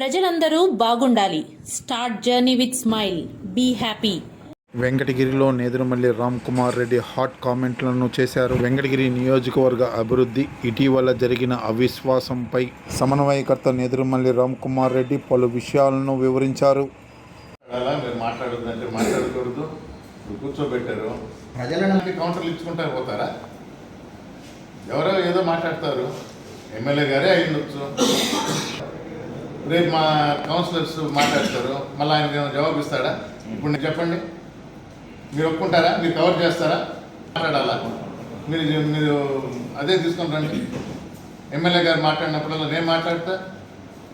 ప్రజలందరూ బాగుండాలి. Start journey with smile be happy వెంకటగిరిలో నేదురుమల్లి రామ్ కుమార్ రెడ్డి హాట్ కామెంట్లను చేశారు. వెంకటగిరి నియోజకవర్గ అభివృద్ధి ఇటీవల జరిగిన అవిశ్వాసంపై సమన్వయకర్త నేదురుమల్లి రామ్ కుమార్ రెడ్డి పలు విషయాలను వివరించారు. మాట్లాడకూడదు. కూర్చోబెట్టారు. ప్రజలను కౌంటర్లు ఇచ్చుకుంటారు పోతారా? ఎవరో ఏదో మాట్లాడతారు. ఎమ్మెల్యే గారే అయ్యుండొచ్చు. రేపు మా కౌన్సిలర్స్ మాట్లాడతారు. మళ్ళీ ఆయన ఏమైనా జవాబు ఇస్తాడా? ఇప్పుడు నేను చెప్పండి. మీరు ఒప్పుకుంటారా? మీరు కవర్ చేస్తారా? మాట్లాడాలా? మీరు మీరు అదే తీసుకొని రండి. ఎమ్మెల్యే గారు మాట్లాడినప్పుడల్లా నేను మాట్లాడతా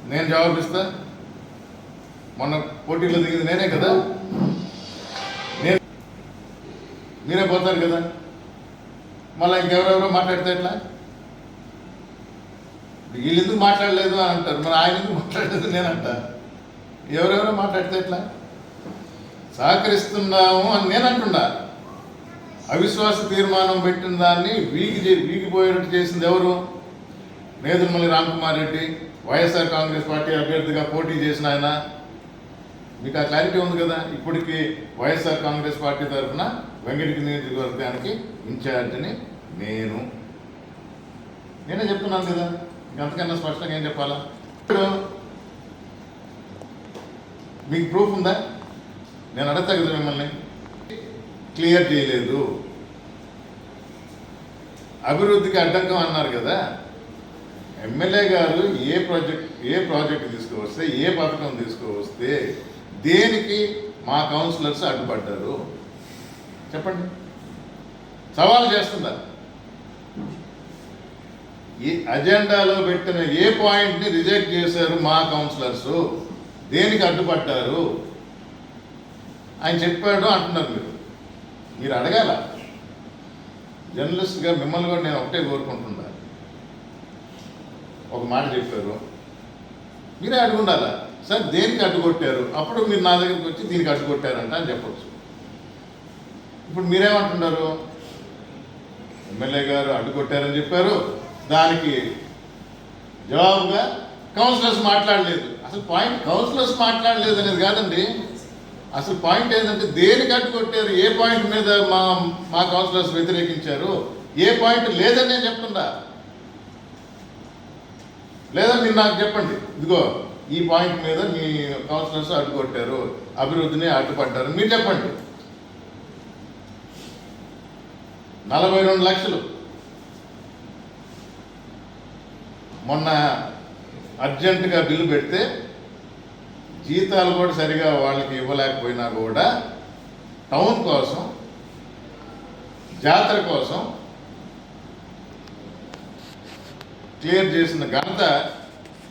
నేను జవాబిస్తా మొన్న పోటీలో దిగింది నేనే కదా. నేను మీరే పోతారు కదా. మళ్ళీ ఇంకెవరెవరో మాట్లాడితే ఎట్లా? వీళ్ళు ఎందుకు మాట్లాడలేదు అని అంటారు. మరి ఆయన ఎందుకు మాట్లాడలేదు నేను అంట. ఎవరెవరో మాట్లాడితే ఎట్లా? సహకరిస్తున్నాము అని నేను అంటున్నా. అవిశ్వాస తీర్మానం పెట్టిన దాన్ని వీగి వీగిపోయేటట్టు చేసింది ఎవరు? Nedurumalli Ramkumar Reddy YSR Congress party అభ్యర్థిగా పోటీ చేసిన ఆయన. మీకు ఆ క్లారిటీ ఉంది కదా? ఇప్పటికి వైఎస్ఆర్ కాంగ్రెస్ పార్టీ తరఫున వెంకటగిరి నియోజకవర్గానికి ఇన్ఛార్జిని నేను. నేనే చెప్తున్నాను కదా. అంతకన్నా స్పష్టంగా ఏం చెప్పాలా? మీకు ప్రూఫ్ ఉందా? నేను అడగతా కదా మిమ్మల్ని. క్లియర్ చేయలేదు. అభివృద్ధికి అడ్డంకం అన్నారు కదా. ఎమ్మెల్యే గారు ఏ ప్రాజెక్ట్ ఏ ప్రాజెక్ట్ తీసుకువస్తే ఏ పథకం తీసుకువస్తే దేనికి మా కౌన్సిలర్స్ అడ్డుపడ్డారు? చెప్పండి. సవాల్ చేస్తుందా ఈ అజెండాలో పెట్టిన ఏ పాయింట్ని రిజెక్ట్ చేశారు మా కౌన్సిలర్స్? దేనికి అడ్డుపడ్డారు? ఆయన చెప్పాడు అంటున్నారు మీరు. మీరు అడగాల? జర్నలిస్ట్గా మిమ్మల్ని కూడా నేను ఒకటే కోరుకుంటున్నా. ఒక మాట చెప్పారు. మీరే అడుగుండాలా సార్ దేనికి అడ్డుకొట్టారు? అప్పుడు మీరు నా దగ్గరికి వచ్చి దీనికి అడ్డుకొట్టారంట అని చెప్పొచ్చు. ఇప్పుడు మీరేమంటున్నారు? ఎమ్మెల్యే గారు అడ్డుకొట్టారని చెప్పారు. దానికి జవాబుగా కౌన్సిలర్స్ మాట్లాడలేదు. అసలు పాయింట్ కౌన్సిలర్స్ మాట్లాడలేదు అనేది కాదండి. అసలు పాయింట్ ఏంటంటే దేనికి అడ్డుకొట్టారు ఏ పాయింట్ మీద మా మా కౌన్సిలర్స్ వ్యతిరేకించారు? ఏ పాయింట్ లేదని నేను చెప్తుండా లేదా మీరు నాకు చెప్పండి. ఇదిగో ఈ పాయింట్ మీద మీ కౌన్సిలర్స్ అడ్డుకొట్టారు. అభివృద్ధిని అడ్డుపడ్డారు. మీరు చెప్పండి. నలభై రెండు లక్షలు. మొన్న అర్జెంటుగా బిల్లు పెడితే జీతాలు కూడా సరిగా వాళ్ళకి ఇవ్వలేకపోయినా కూడా టౌన్ కోసం జాతర కోసం క్లియర్ చేసిన ఘనత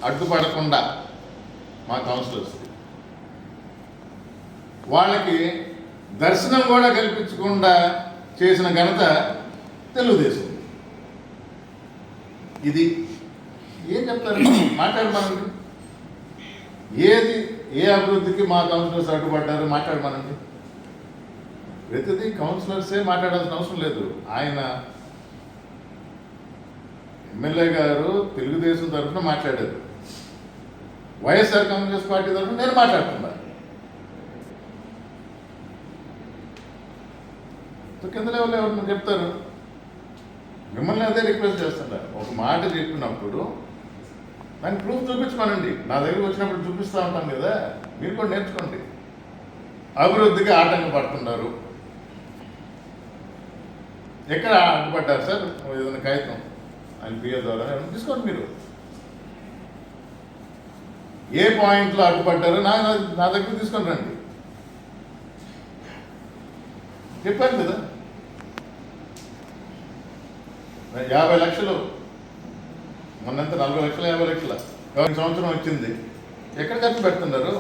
అడ్డుపడకుండా మా కౌన్సిలర్స్ వాళ్ళకి దర్శనం కూడా కల్పించకుండా చేసిన ఘనత తెలుగుదేశం. ఇది ఏం చెప్తారు? మాట్లాడమనండి ఏది ఏ అభివృద్ధికి మా కౌన్సిలర్స్ అడ్డుపడ్డారు? మాట్లాడమనండి ప్రతిదీ కౌన్సిలర్సే మాట్లాడాల్సిన అవసరం లేదు. ఆయన ఎమ్మెల్యే గారు తెలుగుదేశం తరఫున మాట్లాడారు. వైఎస్ఆర్ కాంగ్రెస్ పార్టీ తరఫున నేను మాట్లాడుతున్నా. కింద లెవెల్ ఎవరు చెప్తారు? మిమ్మల్ని అదే రిక్వెస్ట్ చేస్తున్నారు. ఒక మాట చెప్పినప్పుడు దానికి ప్రూఫ్ చూపించమనండి. నా దగ్గరికి వచ్చినప్పుడు చూపిస్తూ ఉంటాం కదా మీరు కూడా నేర్చుకోండి. అభివృద్ధికి ఆటంకం పడుతున్నారు ఎక్కడ అడ్డుపడ్డారు సార్? ఏదైనా కాగితం? ఆయన పిఏ ద్వారా తీసుకోండి మీరు. ఏ పాయింట్లో అడ్డుపడ్డారో నా నా దగ్గర తీసుకొని రండి. చెప్పాను కదా. యాభై లక్షలు మొన్నంత నలభై లక్షలు యాభై లక్షల. గవర్నమెంట్ సంవత్సరం వచ్చింది? ఎక్కడ ఖర్చు పెడుతున్నారు?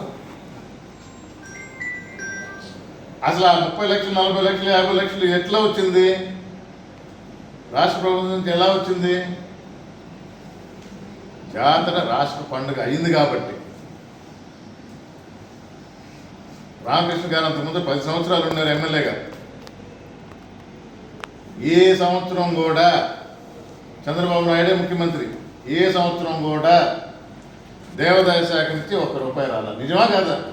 అసలు ఆ ముప్పై లక్షలు నలభై లక్షలు యాభై లక్షలు ఎట్లా వచ్చింది? రాష్ట్ర ప్రభుత్వం నుంచి ఎలా వచ్చింది? జాతర రాష్ట్ర పండుగ అయింది కాబట్టి. రామకృష్ణ గారు అంతకుముందు పది సంవత్సరాలు ఉన్నారు ఎమ్మెల్యేగా ఏ సంవత్సరం కూడా చంద్రబాబు నాయుడే ముఖ్యమంత్రి. ఏ సంవత్సరం కూడా దేవాదాయ శాఖ నుంచి ఒక్క రూపాయి రాల. నిజమా కదా?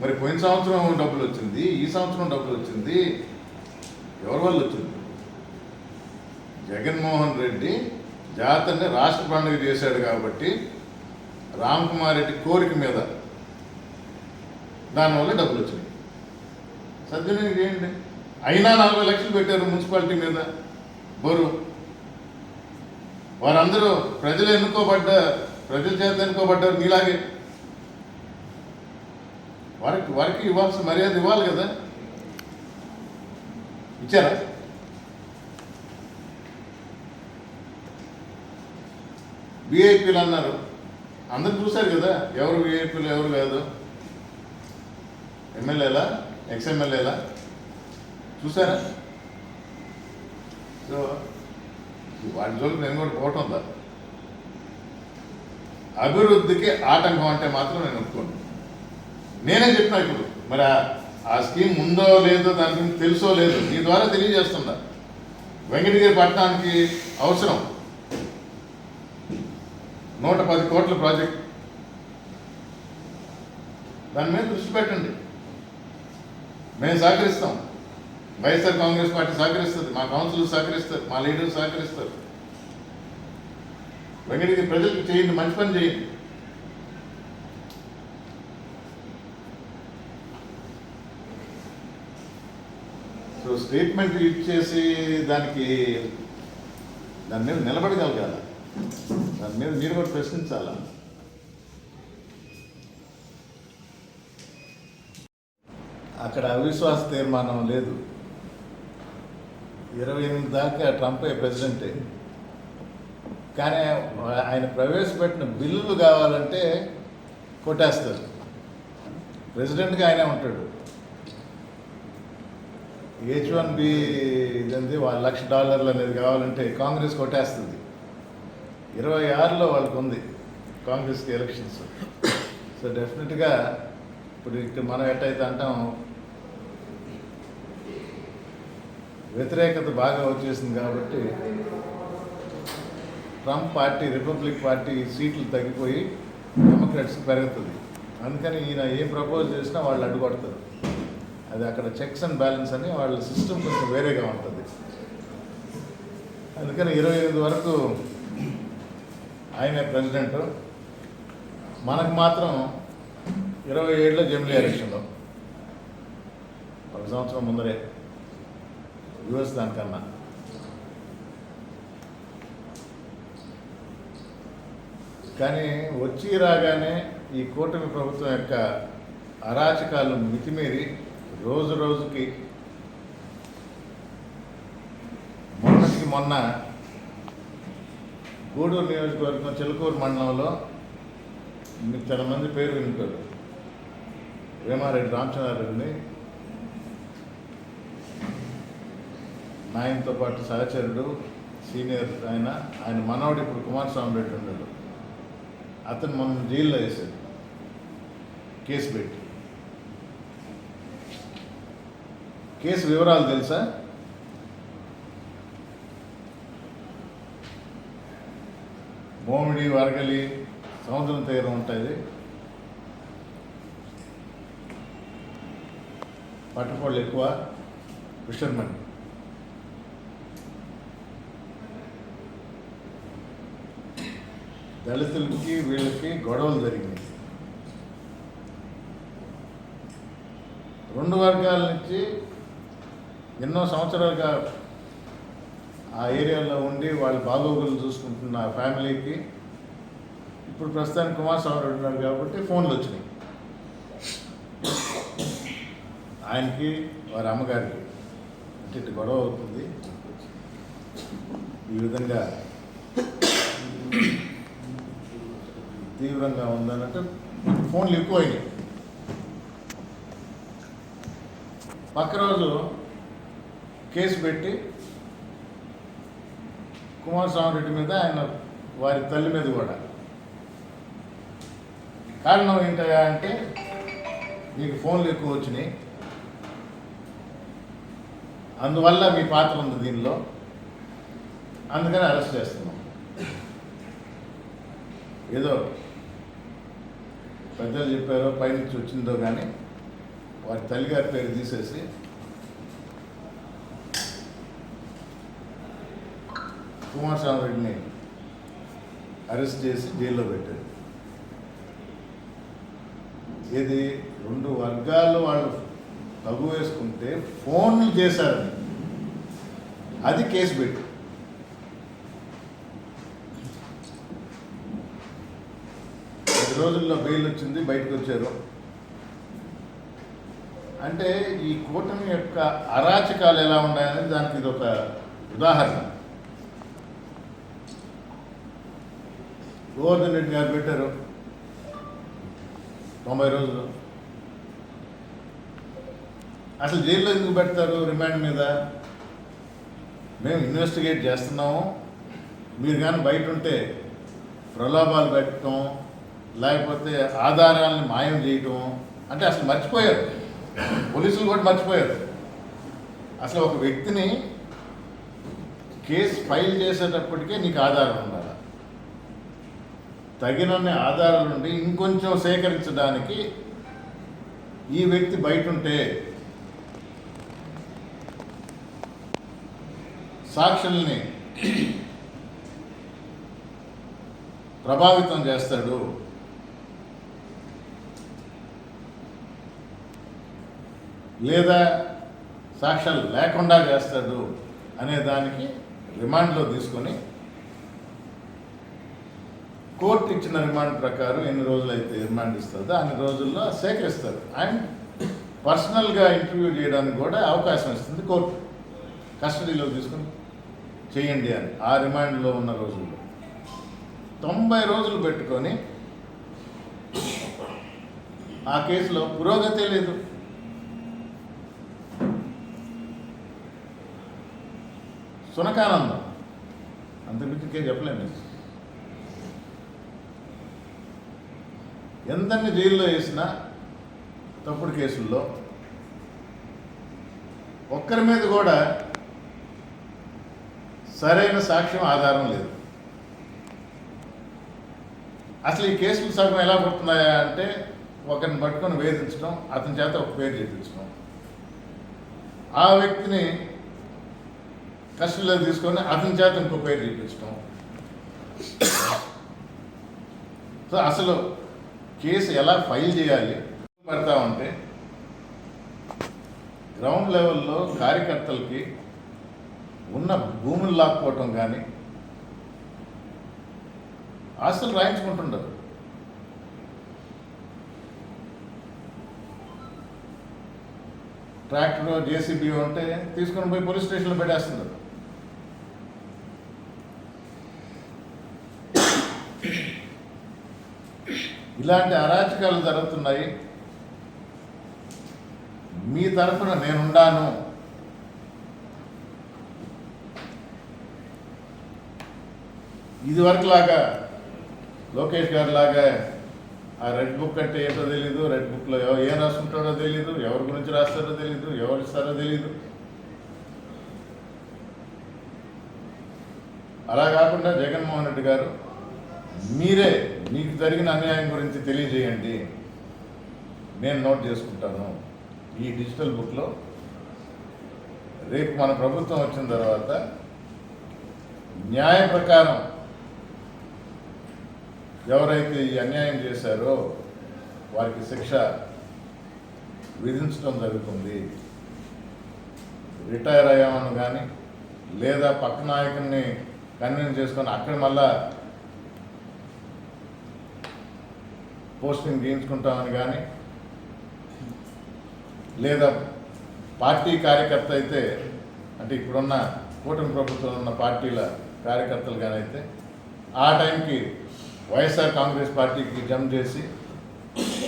మరి పోయిన సంవత్సరం డబ్బులు వచ్చింది ఈ సంవత్సరం డబ్బులు వచ్చింది ఎవరి వల్ల వచ్చింది? జగన్మోహన్ రెడ్డి జాతరని రాష్ట్ర పండుగ చేశాడు కాబట్టి రామ్ కుమార్ రెడ్డి కోరిక మీద దానివల్ల డబ్బులు వచ్చినాయి. సద్వినియోగం చేయండి. అయినా నలభై లక్షలు పెట్టారు మున్సిపాలిటీ మీద బరువు. వారందరూ ప్రజలు ఎన్నుకోబడ్డ ప్రజల చేత ఎన్నుకోబడ్డారు మీలాగే. వారికి వారికి ఇవ్వాల్సిన మర్యాద ఇవ్వాలి కదా? ఇచ్చారా? విఐపీలు అన్నారు. అందరు చూశారు కదా? ఎవరు విఐపీలు ఎవరు కాదు? ఎమ్మెల్యేలా ఎక్స్ఎమ్మెల్యేలా చూసారా సో వాటి జోలికి నేను కూడా పోవటం ఉందా అభివృద్ధికి ఆటంకం అంటే మాత్రం నేను ఒప్పుకోను. నేనే చెప్పిన ఇప్పుడు మరి ఆ- స్కీమ్ ఉందో లేదో దాని గురించి తెలుసో లేదో మీ ద్వారా తెలియజేస్తుందా వెంకటగిరి పట్టణానికి అవసరం. నూట పది కోట్ల ప్రాజెక్ట్. దాని మీద దృష్టి పెట్టండి. మేము సహకరిస్తాం. వైఎస్ఆర్ కాంగ్రెస్ పార్టీ సహకరిస్తుంది మా కౌన్సిల్ సహకరిస్తారు మా లీడర్ సహకరిస్తారు వెంకటగిరి ప్రజలకు చేయండి మంచి పని చేయండి. సో స్టేట్మెంట్ ఇచ్చేసి దానికి దాని మీద నిలబడగలగాల. దాని మీద మీరు కూడా ప్రశ్నించాలా? అక్కడ అవిశ్వాస తీర్మానం లేదు. ఇరవై ఎనిమిది దాకా ట్రంపే ప్రెసిడెంటే కానీ ఆయన ప్రవేశపెట్టిన బిల్లులు కావాలంటే కొట్టేస్తారు. ప్రెసిడెంట్గా ఆయనే ఉంటాడు. హెచ్ వన్ బి ఇదంది? వాళ్ళ లక్ష డాలర్లు అనేది కావాలంటే కాంగ్రెస్ కొట్టేస్తుంది. ఇరవై ఆరులో వాళ్ళకు ఉంది కాంగ్రెస్కి ఎలక్షన్స్. సో డెఫినెట్గా ఇప్పుడు ఇక్కడ మనం ఎట్టయితే అంటాం వ్యతిరేకత బాగా వచ్చేసింది కాబట్టి ట్రంప్ పార్టీ రిపబ్లిక్ పార్టీ సీట్లు తగ్గిపోయి డెమోక్రాట్స్కి పెరుగుతుంది. అందుకని ఈయన ఏం ప్రపోజ్ చేసినా వాళ్ళు అడ్డుపడతారు. అది అక్కడ చెక్స్ అండ్ బ్యాలెన్స్ అని వాళ్ళ సిస్టమ్ కొంచెం వేరేగా ఉంటుంది. అందుకని ఇరవై ఎనిమిది వరకు ఆయనే ప్రెసిడెంట్. మనకు మాత్రం ఇరవై ఏడులో జమిలీ ఎలక్షన్లో. ఒక సంవత్సరం ముందరే. యుఎస్ దానికన్నా. కానీ వచ్చి రాగానే ఈ కూటమి ప్రభుత్వం యొక్క అరాచకాలు మితిమీరి రోజు రోజుకి మొన్నటికి మొన్న గూడూరు నియోజకవర్గం చిలకూరు మండలంలో చాలా మంది పేరు వింటారు వేమారెడ్డి రామచంద్రారెడ్డిని నాయనతో పాటు సహచరుడు సీనియర్ ఆయన ఆయన మనవడు ఇప్పుడు కుమారస్వామి రెడ్డి ఉన్నాడు. అతను మొన్న జైల్లో వేశాడు. కేసు పెట్టి. కేసు వివరాలు తెలుసా? మోమిడి వరగలి సముద్రం తీరం ఉంటుంది పట్టుకోళ్ళు ఎక్కువ ఫిషర్మెన్ దళితులకి వీళ్ళకి గొడవలు జరిగినాయి. రెండు వర్గాల నుంచి ఎన్నో సంవత్సరాలుగా ఆ ఏరియాలో ఉండి వాళ్ళ బాగోగులు చూసుకుంటున్న ఫ్యామిలీకి ఇప్పుడు ప్రస్తుతానికి కుమార్ స్వామి ఉన్నారు కాబట్టి ఫోన్లు వచ్చినాయి. ఆయనకి వారి అమ్మగారికి. అంటే ఇటు గొడవ అవుతుంది. ఈ విధంగా తీవ్రంగా ఉందనంటే ఫోన్లు ఎక్కువైనాయి. పక్క రోజు కేసు పెట్టి కుమారస్వామి రెడ్డి మీద ఆయన వారి తల్లి మీద కూడా. కారణం ఏంటయా అంటే మీకు ఫోన్లు ఎక్కువ వచ్చినాయి. అందువల్ల మీ పాత్ర ఉంది దీనిలో. అందుకని అరెస్ట్ చేస్తున్నాం. ఏదో పెద్దలు చెప్పారో పైనుంచి వచ్చిందో కానీ వారి తల్లిగారి పేరు తీసేసి కుమారస్వామి రెడ్డిని అరెస్ట్ చేసి జైల్లో పెట్టారు. ఏది? రెండు వర్గాలు వాళ్ళు తగు వేసుకుంటే ఫోన్లు చేశారని. అది కేసు పెట్టు. పది రోజుల్లో బెయిల్ వచ్చింది బయటకు వచ్చారు అంటే ఈ కూటమి యొక్క అరాచకాలు ఎలా ఉన్నాయనేది దానికి ఇది ఒక ఉదాహరణ. గోవర్ధన్ రెడ్డి గారు పెట్టారు. తొంభై రోజులు. అసలు జైల్లో ఎందుకు పెడతారు రిమాండ్ మీద? మేము ఇన్వెస్టిగేట్ చేస్తున్నాము. మీరు కానీ బయట ఉంటే ప్రలోభాలు పెట్టడం లేకపోతే ఆధారాలను మాయం చేయటం అంటే అసలు మర్చిపోయారు. పోలీసులు కూడా మర్చిపోయారు. అసలు ఒక వ్యక్తిని కేసు ఫైల్ చేసేటప్పటికే నీకు ఆధారం ఉండాలి? తగినన్ని ఆధారాలు ఉండి ఇంకొంచెం సేకరించడానికి ఈ వ్యక్తి బయట ఉంటే సాక్షుల్ని ప్రభావితం చేస్తాడు. లేదా సాక్ష్యాలు లేకుండా చేస్తాడు అనే దానికి రిమాండ్లో తీసుకొని కోర్టు ఇచ్చిన రిమాండ్ ప్రకారం ఎన్ని రోజులు అయితే రిమాండ్ ఇస్తుందో అన్ని రోజుల్లో సేకరిస్తారు అండ్ పర్సనల్గా ఇంటర్వ్యూ చేయడానికి కూడా అవకాశం ఇస్తుంది కోర్టు. కస్టడీలో తీసుకుని చేయండి అని ఆ రిమాండ్లో ఉన్న రోజుల్లో. తొంభై రోజులు పెట్టుకొని ఆ కేసులో పురోగతి లేదు. సునకానందం. అంతకుమించి ఇంకేం చెప్పలేను నేను. ఎంతన్ని జైల్లో వేసినా తప్పుడు కేసుల్లో ఒక్కరి మీద కూడా సరైన సాక్ష్యం ఆధారం లేదు. అసలు ఈ కేసులు సగం ఎలా పడుతున్నాయా అంటే ఒకరిని పట్టుకొని వేధించడం అతని చేత ఒక పేరు చేయించడం ఆ వ్యక్తిని కస్టడీలో తీసుకొని అతని చేత ఇంకో పేరు చూపించడం సో అసలు కేసు ఎలా ఫైల్ చేయాలి పడతా ఉంటే గ్రౌండ్ లెవెల్లో కార్యకర్తలకి ఉన్న భూములు లాక్కోవటం కానీ ఆస్తులు రాయించుకుంటుండరు. ట్రాక్టర్ జేసీబీ ఉంటే తీసుకొని పోయి పోలీస్ స్టేషన్లో పెట్టేస్తున్నారు ఇలాంటి అరాచకాలు జరుగుతున్నాయి. మీ తరఫున నేనుండాను. ఇది లాగా లోకేష్ గారి లాగా ఆ రెడ్ బుక్ అంటే ఏంటో తెలీదు. రెడ్ బుక్లో ఎవరు ఏం రాసుకుంటాడో తెలీదు. ఎవరి గురించి రాస్తారో తెలీదు. ఎవరు ఇస్తారో తెలీదు. అలా కాకుండా జగన్మోహన్ రెడ్డి గారు మీరే మీకు జరిగిన అన్యాయం గురించి తెలియజేయండి. నేను నోట్ చేసుకుంటాను. ఈ డిజిటల్ బుక్లో రేపు మన ప్రభుత్వం వచ్చిన తర్వాత న్యాయ ప్రకారం ఎవరైతే ఈ అన్యాయం చేశారో వారికి శిక్ష విధించడం జరుగుతుంది. రిటైర్ అయ్యామని కానీ లేదా పక్క నాయకుడిని కన్విన్స్ చేసుకొని అక్కడ మళ్ళా పోస్టింగ్ చేయించుకుంటామని కానీ లేదా పార్టీ కార్యకర్త అయితే అంటే ఇప్పుడున్న కూటమి ప్రభుత్వంలో ఉన్న పార్టీల కార్యకర్తలు కానీ అయితే ఆ టైంకి వైఎస్ఆర్ కాంగ్రెస్ పార్టీకి జంప్ చేసి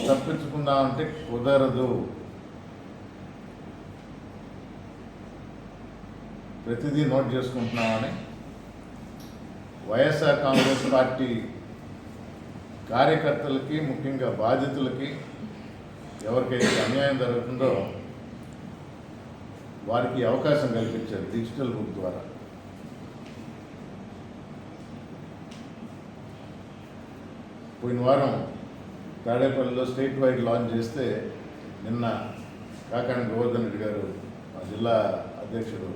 తప్పించుకుందామంటే కుదరదు. ప్రతిదీ నోట్ చేసుకుంటున్నామని వైఎస్ఆర్ కాంగ్రెస్ పార్టీ కార్యకర్తలకి ముఖ్యంగా బాధితులకి ఎవరికైతే అన్యాయం జరుగుతుందో వారికి అవకాశం కల్పించారు డిజిటల్ బుక్ ద్వారా. పోయిన వారం తాడేపల్లిలో స్టేట్ వైడ్ లాంచ్ చేస్తే నిన్న కాకాని గోవర్ధన్ రెడ్డి గారు మా జిల్లా అధ్యక్షుడు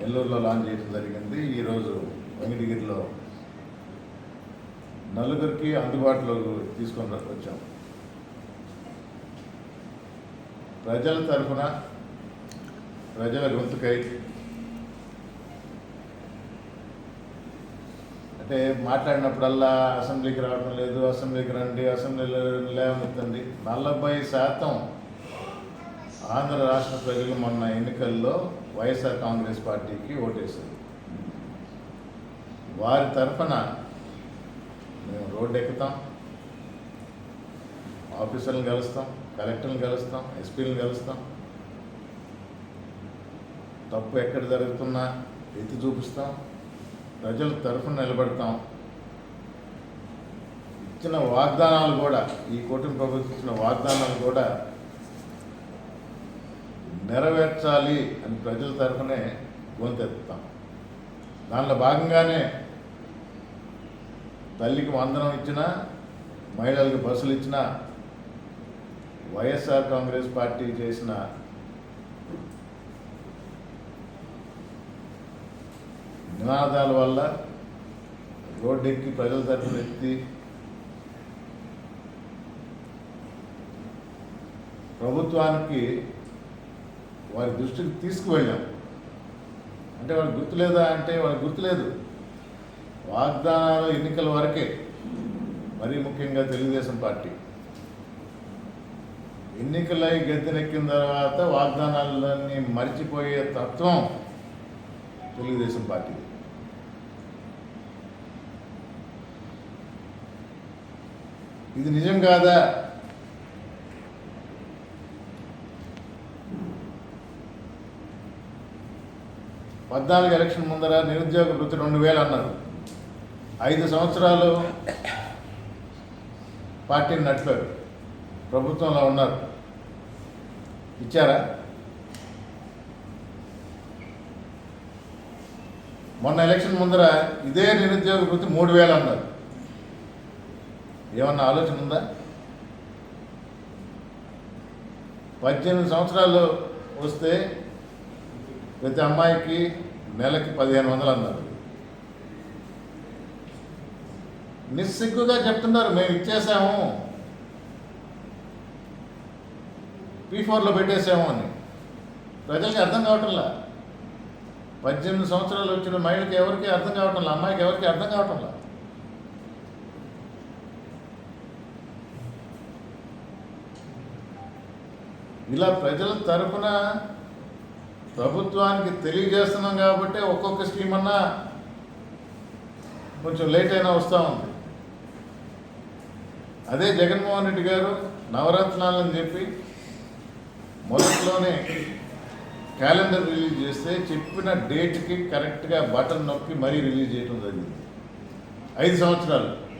నెల్లూరులో లాంచ్ చేయడం జరిగింది. ఈరోజు వెంకటగిరిలో నలుగురికి అందుబాటులోకి తీసుకొని రా- వచ్చాం. ప్రజల తరఫున ప్రజల గొంతుకై అంటే మాట్లాడినప్పుడల్లా అసెంబ్లీకి రావడం లేదు అసెంబ్లీకి రండి అసెంబ్లీలో లేవనెత్తండి. నలభై శాతం ఆంధ్ర రాష్ట్ర ప్రజలు మొన్న ఎన్నికల్లో వైఎస్ఆర్ కాంగ్రెస్ పార్టీకి ఓటేశారు. వారి తరఫున రోడ్డు ఎక్కుతాం ఆఫీసర్లను కలుస్తాం కలెక్టర్ని కలుస్తాం ఎస్పీలను కలుస్తాం. తప్పు ఎక్కడ జరుగుతున్నా ఎత్తి చూపిస్తాం. ప్రజల తరఫున నిలబడతాం. ఇచ్చిన వాగ్దానాలు కూడా ఈ కూటమి ప్రభుత్వం ఇచ్చిన వాగ్దానాలు కూడా నెరవేర్చాలి అని ప్రజల తరఫునే గొంతెత్తుతాం. దానిలో భాగంగానే తల్లికి వందనం ఇచ్చిన మహిళలకు బస్సులు ఇచ్చిన వైఎస్ఆర్ కాంగ్రెస్ పార్టీ చేసిన నినాదాల వల్ల రోడ్డెక్కి ప్రజల తరఫున ఎత్తి ప్రభుత్వానికి వారి దృష్టికి తీసుకువెళ్ళాం. అంటే వాళ్ళకి గుర్తులేదా అంటే వాళ్ళకి గుర్తులేదు వాగ్దానాలు ఎన్నికల వరకే మరీ ముఖ్యంగా తెలుగుదేశం పార్టీ. ఎన్నికలై గద్దెనెక్కిన తర్వాత వాగ్దానాలన్నీ మర్చిపోయే తత్వం తెలుగుదేశం పార్టీ ఇది నిజం కాదా? పద్నాలుగు ఎలక్షన్ ముందర నిరుద్యోగ వృత్తి రెండు వేలు అన్నారు. ఐదు సంవత్సరాలు పార్టీని నడిపారు. ప్రభుత్వంలో ఉన్నారు. ఇచ్చారా? మొన్న ఎలక్షన్ ముందర ఇదే నిరుద్యోగ వృత్తి మూడు వేలు అన్నారు. ఏమన్నా ఆలోచన ఉందా? పద్దెనిమిది సంవత్సరాలు వస్తే ప్రతి అమ్మాయికి నెలకి పదిహేను వందలు అన్నారు. నిస్సిగ్గుగా చెప్తున్నారు మేము ఇచ్చేసాము. పీ ఫోర్లో పెట్టేసాము అని. ప్రజలకి అర్థం కావటంలా? పద్దెనిమిది సంవత్సరాలు వచ్చిన మహిళకి ఎవరికి అర్థం కావటంలా? అమ్మాయికి ఎవరికి అర్థం కావటంలా? ఇలా ప్రజల తరఫున ప్రభుత్వానికి తెలియజేస్తున్నాం కాబట్టి ఒక్కొక్క స్కీమ్ అన్నా కొంచెం లేట్ అయినా వస్తూ ఉంది. అదే జగన్మోహన్ రెడ్డి గారు నవరత్నాలని చెప్పి మొదట్లోనే క్యాలెండర్ రిలీజ్ చేస్తే చెప్పిన డేట్కి కరెక్ట్గా బటన్ నొక్కి మరీ రిలీజ్ చేయడం జరిగింది. ఐదు సంవత్సరాలు.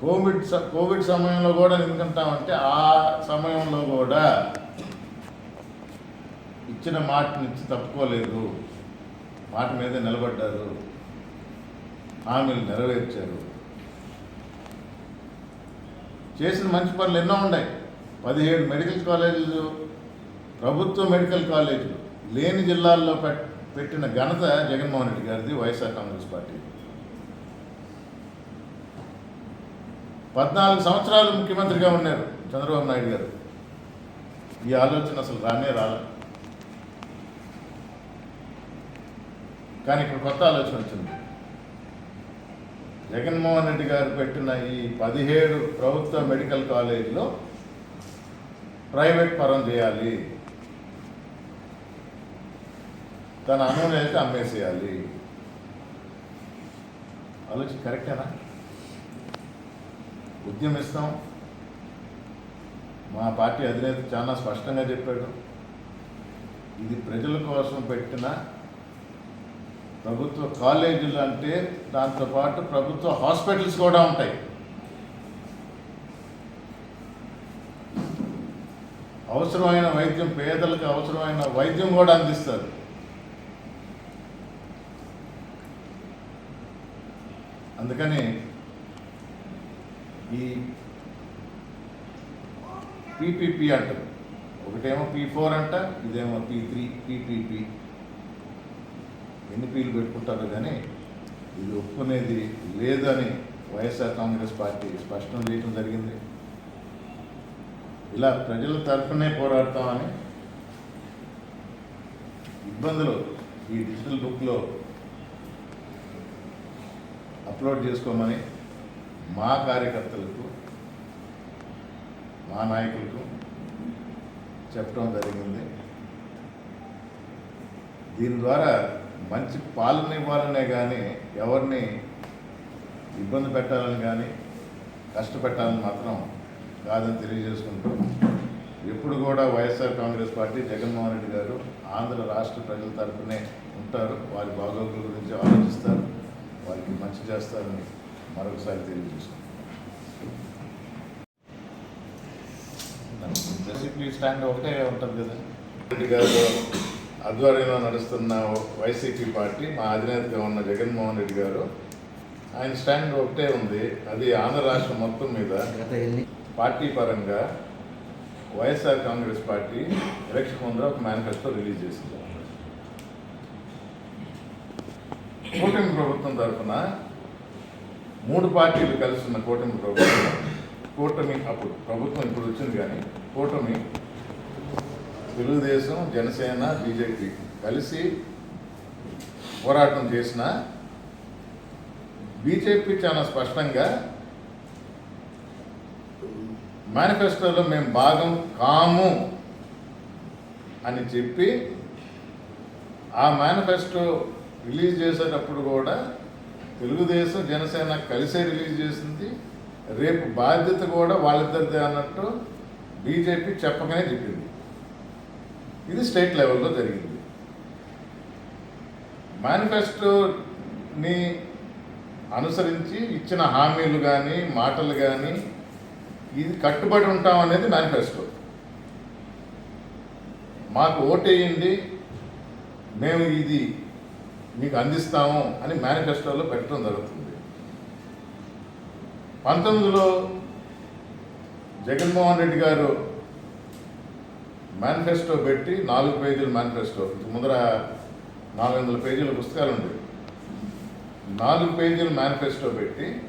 కోవిడ్ స- కోవిడ్ సమయంలో కూడా ఎందుకంటామంటే ఆ సమయంలో కూడా ఇచ్చిన మాట నుంచి తప్పుకోలేదు. మాట మీద నిలబడ్డారు. హామీలు నెరవేర్చారు. చేసిన మంచి పనులు ఎన్నో ఉన్నాయి. పదిహేడు మెడికల్ కాలేజీలు ప్రభుత్వ మెడికల్ కాలేజీలు. లేని జిల్లాల్లో పెట్టిన ఘనత జగన్మోహన్ రెడ్డి గారిది వైఎస్ఆర్ కాంగ్రెస్ పార్టీ. పద్నాలుగు సంవత్సరాలు ముఖ్యమంత్రిగా ఉన్నారు చంద్రబాబు నాయుడు గారు. ఈ ఆలోచన అసలు రానే రాలే. కానీ ఇప్పుడు కొత్త ఆలోచన వచ్చింది. జగన్మోహన్ రెడ్డి గారు పెట్టిన ఈ పదిహేడు ప్రభుత్వ మెడికల్ కాలేజీలో ప్రైవేట్ పరం చేయాలి. తన అనుమతి అయితే అమ్మేసేయాలి. ఆలోచన కరెక్టేనా ఉద్యమిస్తాం. మా పార్టీ అధినేత చాలా స్పష్టంగా చెప్పాడు. ఇది ప్రజల కోసం పెట్టిన ప్రభుత్వ కాలేజీలు అంటే దాంతోపాటు ప్రభుత్వ హాస్పిటల్స్ కూడా ఉంటాయి. అవసరమైన వైద్యం పేదలకు అవసరమైన వైద్యం కూడా అందిస్తారు. అందుకని ఈ పీపీపీ అంటారు. ఒకటేమో పీ ఫోర్ అంట ఇదేమో పీ త్రీ పీపీపీ ఎన్నికలు పెట్టుకుంటారు కానీ ఇది ఒప్పుకునేది లేదని వైఎస్ఆర్ కాంగ్రెస్ పార్టీ స్పష్టం చేయడం జరిగింది. ఇలా ప్రజల తరఫునే పోరాడతామని ఇబ్బందులు ఈ డిజిటల్ బుక్లో అప్లోడ్ చేసుకోమని మా కార్యకర్తలకు మా నాయకులకు చెప్పడం జరిగింది. దీని ద్వారా మంచి పాలన ఇవ్వాలనే కానీ ఎవరిని ఇబ్బంది పెట్టాలని కానీ కష్టపెట్టాలని మాత్రం కాదని తెలియజేసుకుంటూ ఎప్పుడు కూడా YSR Congress party Jaganmohan Reddy garu Andhra రాష్ట్ర ప్రజల తరఫునే ఉంటారు. వారి బాగోగుల గురించి ఆలోచిస్తారు. వారికి మంచి చేస్తారని మరొకసారి తెలియజేసుకుంటాం బేసిక్లీ స్టాండ్ ఒకటే ఉంటుంది కదా. రెడ్డి గారు ఆధ్వర్యంలో నడుస్తున్న వైసీపీ పార్టీ మా అధినేతగా ఉన్న జగన్మోహన్ రెడ్డి గారు ఆయన స్టాండ్ ఒకటే ఉంది. అది ఆంధ్ర రాష్ట్రం మొత్తం మీద పార్టీ పరంగా వైఎస్ఆర్ కాంగ్రెస్ పార్టీ ఎలక్షన్ ముందర ఒక మేనిఫెస్టో రిలీజ్ చేసింది. కూటమి ప్రభుత్వం తరఫున మూడు పార్టీలు కలిసి ఉన్న కూటమి ప్రభుత్వం కూటమి అప్పుడు ప్రభుత్వం ఇప్పుడు వచ్చింది కానీ కూటమి తెలుగుదేశం జనసేన బీజేపీ కలిసి పోరాటం చేసిన బీజేపీ చాలా స్పష్టంగా మేనిఫెస్టోలో మేము భాగం కాము అని చెప్పి ఆ మేనిఫెస్టో రిలీజ్ చేసేటప్పుడు కూడా తెలుగుదేశం జనసేన కలిసే రిలీజ్ చేసింది. రేపు బాధ్యత కూడా వాళ్ళిద్దరిదే అన్నట్టు బీజేపీ చెప్పకనే చెప్పింది. ఇది స్టేట్ లెవెల్లో జరిగింది. మేనిఫెస్టోని అనుసరించి ఇచ్చిన హామీలు కానీ మాటలు కానీ ఇది కట్టుబడి ఉంటాం అనేది మేనిఫెస్టో. మాకు ఓటేయండి మేము ఇది మీకు అందిస్తాము అని మేనిఫెస్టోలో పెట్టడం జరుగుతుంది. పంతొమ్మిదిలో జగన్మోహన్ రెడ్డి గారు మేనిఫెస్టో పెట్టి నాలుగు పేజీల మేనిఫెస్టో. ఇంత ముందర నాలుగు వందల పేజీల పుస్తకాలు ఉండేవి నాలుగు పేజీల మేనిఫెస్టో పెట్టి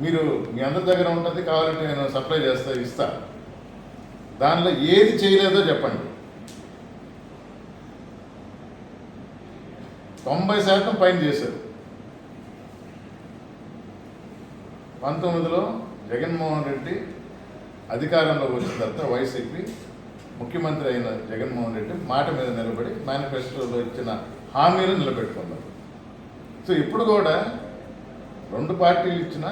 మీరు మీ అందరి దగ్గర ఉంటుంది కావాలంటే నేను సప్లై చేస్తా ఇస్తా. దానిలో ఏది చేయలేదో చెప్పండి. తొంభై శాతం పైన చేశారు. పంతొమ్మిదిలో జగన్మోహన్ రెడ్డి అధికారంలోకి వచ్చిన తర్వాత వైసీపీ ముఖ్యమంత్రి అయిన జగన్మోహన్ రెడ్డి మాట మీద నిలబడి మేనిఫెస్టోలో ఇచ్చిన హామీలు నిలబెట్టుకున్నారు. సో ఇప్పుడు కూడా రెండు పార్టీలు ఇచ్చిన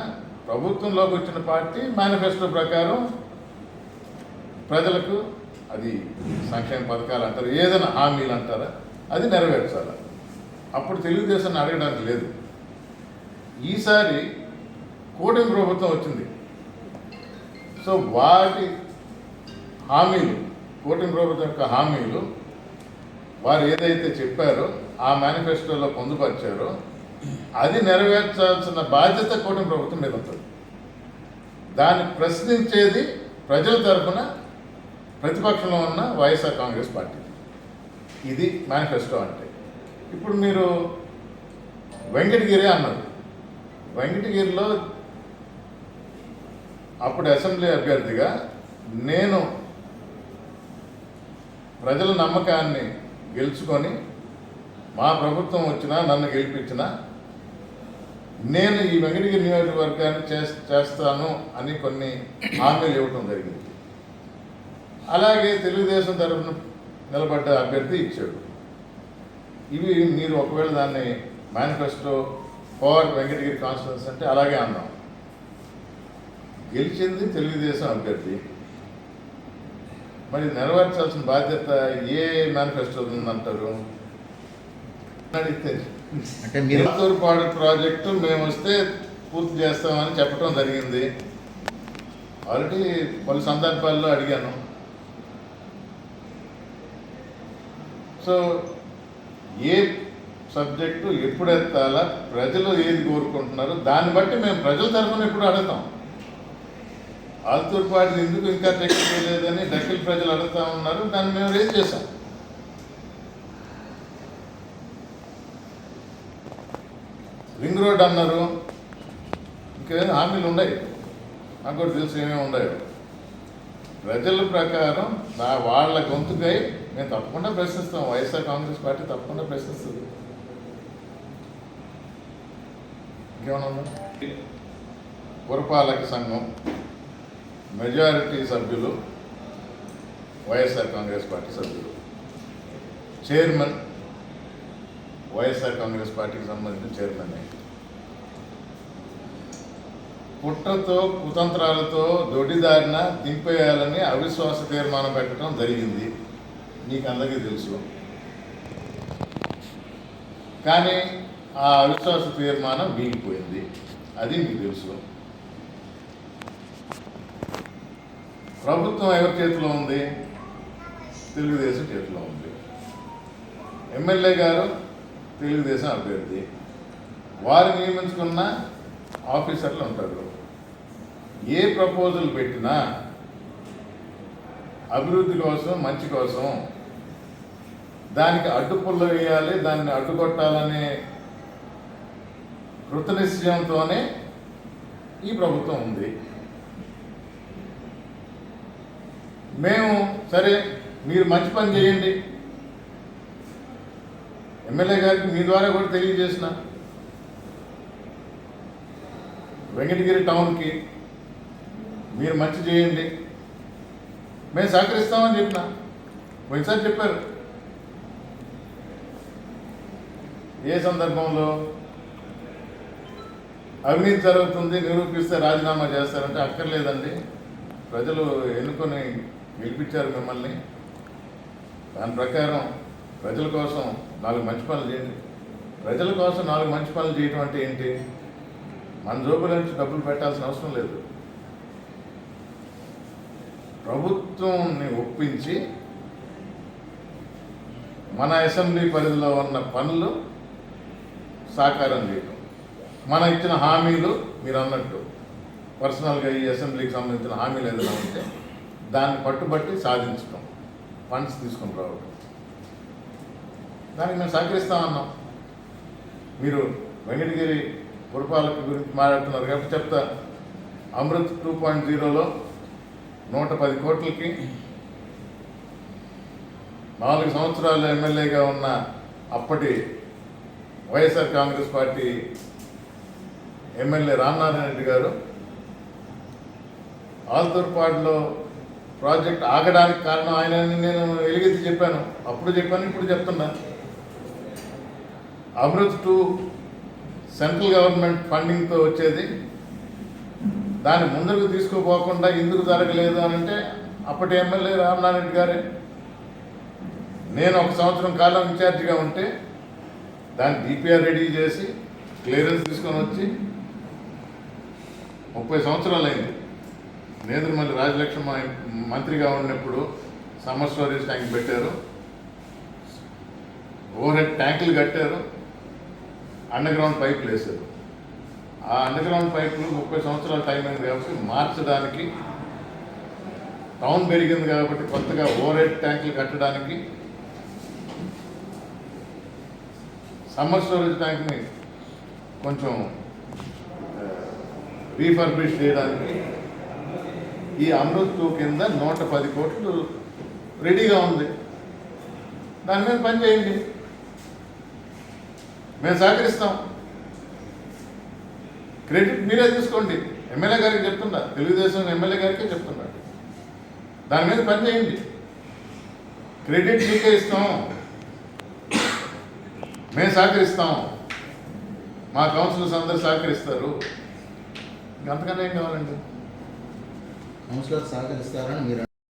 ప్రభుత్వంలోకి వచ్చిన పార్టీ మేనిఫెస్టో ప్రకారం ప్రజలకు అది సంక్షేమ పథకాలు అంటారు ఏదైనా హామీలు అంటారా అది నెరవేర్చాలి? అప్పుడు తెలుగుదేశాన్ని అడగడానికి లేదు. ఈసారి కూటమి ప్రభుత్వం వచ్చింది. సో వాటి హామీలు కూటమి ప్రభుత్వం యొక్క హామీలు వారు ఏదైతే చెప్పారో ఆ మేనిఫెస్టోలో పొందుపరిచారో అది నెరవేర్చాల్సిన బాధ్యత కూటమి ప్రభుత్వం మీద ఉంటుంది. దాన్ని ప్రశ్నించేది ప్రజల తరఫున ప్రతిపక్షంలో ఉన్న వైఎస్ఆర్ కాంగ్రెస్ పార్టీ. ఇది మేనిఫెస్టో అంటే. ఇప్పుడు మీరు వెంకటగిరి అన్నారు. వెంకటగిరిలో అప్పుడు అసెంబ్లీ అభ్యర్థిగా నేను ప్రజల నమ్మకాన్ని గెలుచుకొని మా ప్రభుత్వం వచ్చినా నన్ను గెలిపించినా నేను ఈ వెంకటగిరి నియోజకవర్గాన్ని చే చేస్తాను అని కొన్ని హామీలు ఇవ్వటం జరిగింది. అలాగే తెలుగుదేశం తరఫున నిలబడ్డ అభ్యర్థి ఇచ్చాడు. ఇవి మీరు ఒకవేళ దాన్ని మేనిఫెస్టో పవర్ వెంకటగిరి కాన్స్టిట్యూన్స్ అంటే అలాగే అన్నాం. గెలిచింది తెలుగుదేశం అభ్యర్థి. మరి నెరవేర్చాల్సిన బాధ్యత ఏ మేనిఫెస్టో ఉందంటారు? అడిగితే. అంటే పాడు ప్రాజెక్టు మేము వస్తే పూర్తి చేస్తామని చెప్పడం జరిగింది. ఆల్రెడీ పలు సందర్భాల్లో అడిగాను. సో ఏ సబ్జెక్టు ఎప్పుడు ఎత్తాలా ప్రజలు ఏది కోరుకుంటున్నారో దాన్ని బట్టి మేము ప్రజల తరఫున ఎప్పుడు అడుగుతాం. ఆల్తూరు పార్టీ ఎందుకు ఇంకా టెక్కి లేదని డక్కిల్ ప్రజలు అడుగుతా ఉన్నారు. దాన్ని మేము రేజ్ చేశాం. రింగ్ రోడ్ అన్నారు. ఇంకేదో హామీలు ఉన్నాయి? నాకు కూడా తెలుసు ఏమేమి ఉన్నాయో. ప్రజల ప్రకారం నా వాళ్ళ గొంతుకై మేము తప్పకుండా ప్రశ్నిస్తాం. వైఎస్ఆర్ కాంగ్రెస్ పార్టీ తప్పకుండా ప్రశ్నిస్తుంది. ఇంకేమన్నా పురపాలక సంఘం. మెజారిటీ సభ్యులు వైఎస్ఆర్ కాంగ్రెస్ పార్టీ సభ్యులు. చైర్మన్ వైఎస్ఆర్ కాంగ్రెస్ పార్టీకి సంబంధించిన చైర్మన్ కుట్రతో కుతంత్రాలతో దొడ్డిదారిన దింపేయాలని అవిశ్వాస తీర్మానం పెట్టడం జరిగింది. నీకు అందరికీ తెలుసు. కానీ ఆ అవిశ్వాస తీర్మానం మిగిలిపోయింది అది మీకు తెలుసు. ప్రభుత్వం ఎవరి చేతిలో ఉంది? తెలుగుదేశం చేతిలో ఉంది. ఎమ్మెల్యే గారు తెలుగుదేశం అభ్యర్థి. వారు నియమించుకున్న ఆఫీసర్లు ఉంటారు. ఏ ప్రపోజల్ పెట్టినా అభివృద్ధి కోసం మంచి కోసం దానికి అడ్డుపుల్ల వేయాలి దాన్ని అడ్డుకొట్టాలనే కృతనిశ్చయంతోనే ఈ ప్రభుత్వం ఉంది. మేము సరే మీరు మంచి పని చేయండి. ఎమ్మెల్యే గారికి మీ ద్వారా కూడా తెలియజేసిన వెంకటగిరి టౌన్కి మీరు మంచి చేయండి. మేము సహకరిస్తామని చెప్పిన. పోయినసారి చెప్పారు. ఏ సందర్భంలో అవినీతి జరుగుతుంది నిరూపిస్తే రాజీనామా చేస్తారంటే అక్కర్లేదండి. ప్రజలు ఎన్నుకొని గెలిపించారు మిమ్మల్ని. దాని ప్రకారం ప్రజల కోసం నాలుగు మంచి పనులు చేయండి. ప్రజల కోసం నాలుగు మంచి పనులు చేయటం అంటే ఏంటి? మన జోబుల నుంచి డబ్బులు పెట్టాల్సిన అవసరం లేదు. ప్రభుత్వంని ఒప్పించి మన అసెంబ్లీ పరిధిలో ఉన్న పనులు సాకారం చేయటం. మన ఇచ్చిన హామీలు మీరు అన్నట్టు. పర్సనల్గా ఈ అసెంబ్లీకి సంబంధించిన హామీలు ఏదైనా ఉంటే. దాన్ని పట్టుబట్టి సాధించటం ఫండ్స్ తీసుకుని రావడం దానికి మేము సహకరిస్తామన్నాం మీరు వెంకటగిరి పురపాలక గురించి మాట్లాడుతున్నారు కాబట్టి చెప్తా. అమృత్ టూ పాయింట్ జీరోలో నూట పది కోట్లకి నాలుగు సంవత్సరాలు ఎమ్మెల్యేగా ఉన్న అప్పటి YSR Congress party MLA Ramanarayana Reddy garu ఆల్దూర్పాడులో project ఆగడానికి కారణం ఆయన అని నేను ఎలుగెత్తి చెప్పాను. అప్పుడు చెప్పాను ఇప్పుడు చెప్తున్నా. అమృత్ టూ సెంట్రల్ గవర్నమెంట్ ఫండింగ్తో వచ్చేది. దాన్ని ముందుకు తీసుకుపోకుండా ఎందుకు జరగలేదు అని అంటే అప్పటి ఎమ్మెల్యే రామనారాయణ గారే. నేను ఒక సంవత్సరం కాలం ఇన్ఛార్జిగా ఉంటే దాన్ని డిపిఆర్ రెడీ చేసి క్లియరెన్స్ తీసుకొని వచ్చి ముప్పై సంవత్సరాలు అయింది నేదురుమల్లి రాజలక్ష్మ మంత్రిగా ఉన్నప్పుడు సమ్మర్ స్టోరేజ్ ట్యాంక్ పెట్టారు. ఓవర్ హెడ్ ట్యాంకులు కట్టారు. అండర్గ్రౌండ్ పైపులు వేశారు. ఆ అండర్గ్రౌండ్ పైపులు ముప్పై సంవత్సరాల టైం అయింది కాబట్టి మార్చడానికి టౌన్ పెరిగింది కాబట్టి కొత్తగా ఓవర్ హెడ్ ట్యాంకులు కట్టడానికి సమ్మర్ స్టోరేజ్ ట్యాంక్ని కొంచెం రీఫర్బిష్ చేయడానికి ఈ అమృత్ కింద నూట పది కోట్లు రెడీగా ఉంది. దాని మీద పని చేయండి. మేము సహకరిస్తాం. క్రెడిట్ మీరే తీసుకోండి. ఎమ్మెల్యే గారికి చెప్తున్నా. తెలుగుదేశం ఎమ్మెల్యే గారికే చెప్తున్నా. దాని మీద పని చేయండి. క్రెడిట్ మీకే ఇస్తాం. మేము సహకరిస్తాం. మా కౌన్సిలర్స్ అందరు సహకరిస్తారు. ఇంకంతకన్నా ఏం కావాలండి? కౌన్సిలర్ సహకరిస్తారని మీరు